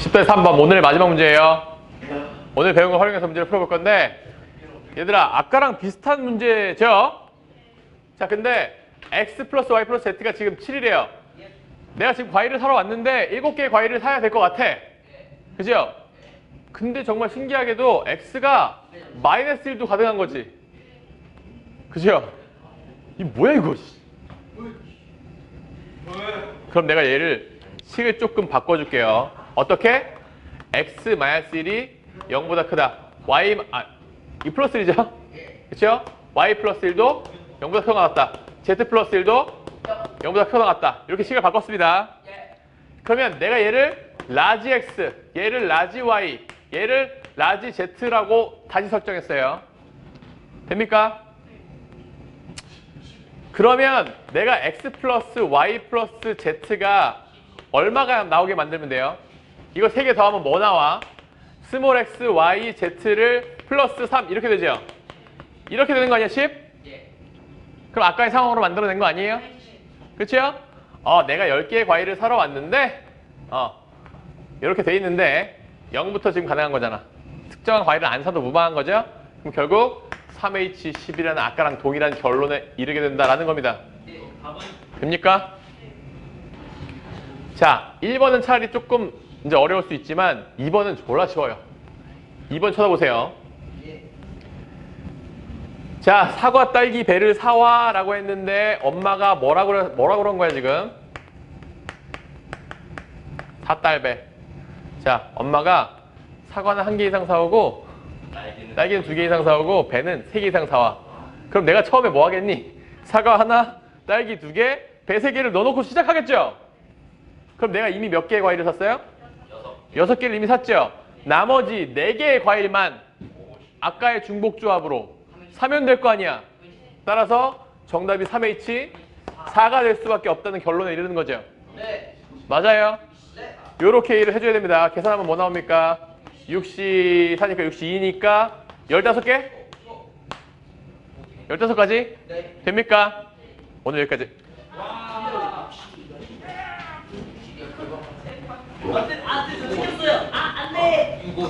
10대 3번 오늘의 마지막 문제예요. 오늘 배운 거 활용해서 문제를 풀어볼 건데 얘들아 아까랑 비슷한 문제죠? 자 근데 x 플러스 y 플러스 z가 지금 7이래요. 내가 지금 과일을 사러 왔는데 7개의 과일을 사야 될 것 같아. 그죠? 근데 정말 신기하게도 x가 마이너스 1도 가능한 거지. 그죠? 이 뭐야 이거? 씨. 그럼 내가 얘를 식을 조금 바꿔줄게요. 어떻게? x 마이너스 1이 0보다 크다. y 아, 이 플러스 1이죠? 그렇죠? y 플러스 1도 0보다 크다 같다. z 플러스 1도 0보다 크다 같다. 이렇게 식을 바꿨습니다. 그러면 내가 얘를 라지 x, 얘를 라지 y, 얘를 라지 z라고 다시 설정했어요. 됩니까? 그러면 내가 x 플러스 y 플러스 z가 얼마가 나오게 만들면 돼요? 이거 세 개 더하면 뭐 나와? 스몰 x, y, z를 플러스 3 이렇게 되죠? 이렇게 되는 거 아니야, 10? 그럼 아까의 상황으로 만들어낸 거 아니에요? 그렇죠? 어, 내가 10개의 과일을 사러 왔는데 어, 이렇게 돼 있는데 0부터 지금 가능한 거잖아. 특정한 과일을 안 사도 무방한 거죠? 그럼 결국 3H10이라는 아까랑 동일한 결론에 이르게 된다라는 겁니다. 됩니까? 자, 1번은 차라리 조금 이제 어려울 수 있지만 2번은 졸라 쉬워요. 2번 쳐다보세요. 자, 사과, 딸기, 배를 사와 라고 했는데 엄마가 뭐라 그래 뭐라 그런 거야 지금? 사딸배. 자, 엄마가 사과는 한 개 이상 사오고 딸기는 두 개 이상 사오고 배는 세 개 이상 사와. 그럼 내가 처음에 뭐 하겠니? 사과 하나, 딸기 두 개, 배 세 개를 넣어놓고 시작하겠죠? 그럼 내가 이미 몇 개의 과일을 샀어요? 여섯 개를 이미 샀죠? 나머지 네 개의 과일만 아까의 중복조합으로 사면 될 거 아니야. 따라서 정답이 3H 4가 될 수밖에 없다는 결론에 이르는 거죠. 맞아요. 요렇게 일을 해줘야 됩니다. 계산하면 뭐 나옵니까? 64니까 62니까 15개? 15가지? 됩니까? 오늘 여기까지. 아, 아, 돼. 预估